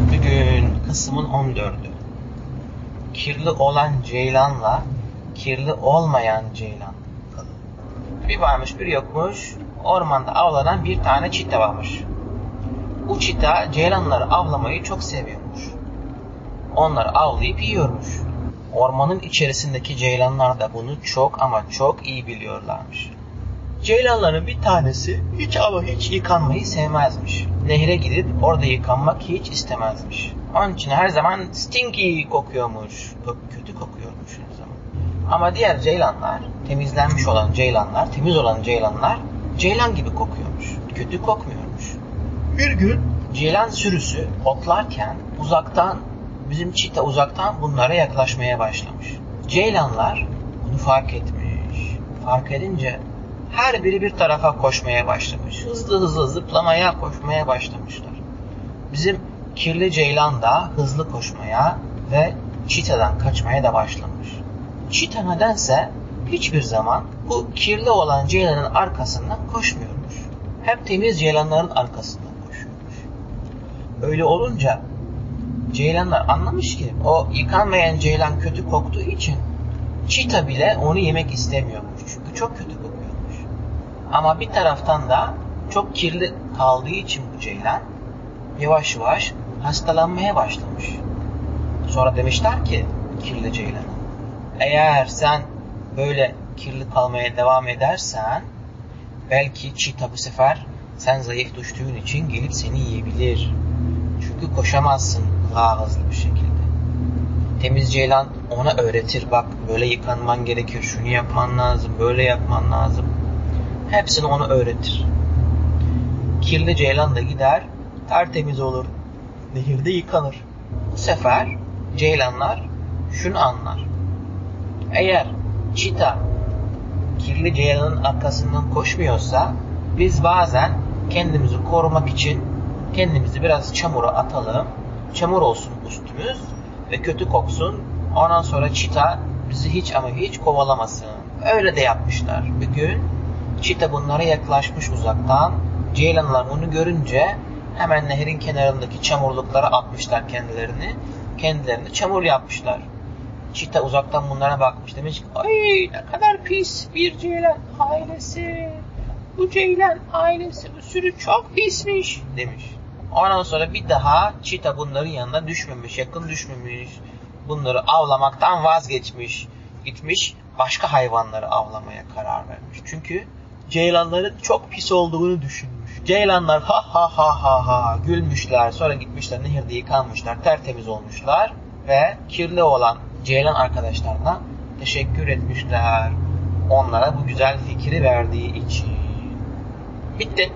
Bugün kısmın 14'ü. Kirli olan ceylanla kirli olmayan ceylan. Bir varmış bir yokmuş. Ormanda avlanan bir tane çita varmış. Bu çita ceylanları avlamayı çok seviyormuş. Onları avlayıp yiyormuş. Ormanın içerisindeki ceylanlar da bunu çok ama çok iyi biliyorlarmış. Ceylanların bir tanesi hiç ama hiç yıkanmayı sevmezmiş. Nehre gidip orada yıkanmak hiç istemezmiş. Onun için her zaman stinky kokuyormuş. Kö- Kötü kokuyormuş her zaman. Ama diğer ceylanlar, temizlenmiş olan ceylanlar, temiz olan ceylanlar ceylan gibi kokuyormuş. Kötü kokmuyormuş. Bir gün ceylan sürüsü otlarken uzaktan bizim çita uzaktan bunlara yaklaşmaya başlamış. Ceylanlar bunu fark etmiş. Fark edince her biri bir tarafa koşmaya başlamış. Hızlı hızlı zıplamaya, koşmaya başlamışlar. Bizim kirli ceylan da hızlı koşmaya ve çitadan kaçmaya da başlamış. Çita nedense hiçbir zaman bu kirli olan ceylanın arkasından koşmuyormuş. Hep temiz ceylanların arkasından koşuyormuş. Öyle olunca ceylanlar anlamış ki o yıkanmayan ceylan kötü koktuğu için çita bile onu yemek istemiyormuş. Çünkü çok kötü kokuyormuş. Ama bir taraftan da çok kirli kaldığı için bu ceylan yavaş yavaş hastalanmaya başlamış. Sonra demişler ki kirli ceylana eğer sen böyle kirli kalmaya devam edersen belki çita bu sefer sen zayıf düştüğün için gelip seni yiyebilir. Çünkü koşamazsın daha hızlı bir şekilde. Temiz ceylan ona öğretir. Bak böyle yıkanman gerekir. Şunu yapman lazım. Böyle yapman lazım. Hepsini ona öğretir. Kirli ceylan da gider. Tertemiz olur. Nehirde yıkanır. Bu sefer ceylanlar şunu anlar. Eğer çita kirli ceylanın arkasından koşmuyorsa biz bazen kendimizi korumak için kendimizi biraz çamura atalım. Çamur olsun üstümüz ve kötü koksun. Ondan sonra çita bizi hiç ama hiç kovalamasın. Öyle de yapmışlar. Bir gün çita bunlara yaklaşmış uzaktan. Ceylanlar bunu görünce hemen nehrin kenarındaki çamurluklara atmışlar kendilerini. Kendilerini çamur yapmışlar. Çita uzaktan bunlara bakmış. Demiş ki ay ne kadar pis bir ceylan ailesi. Bu ceylan ailesi bu sürü çok pismiş demiş. Ondan sonra bir daha çita bunların yanına düşmemiş, yakın düşmemiş. Bunları avlamaktan vazgeçmiş. Gitmiş başka hayvanları avlamaya karar vermiş. Çünkü ceylanların çok pis olduğunu düşünmüş. Ceylanlar ha ha ha ha ha gülmüşler. Sonra gitmişler nehirde yıkanmışlar, tertemiz olmuşlar. Ve kirli olan ceylan arkadaşlarına teşekkür etmişler. Onlara bu güzel fikri verdiği için. Bitti.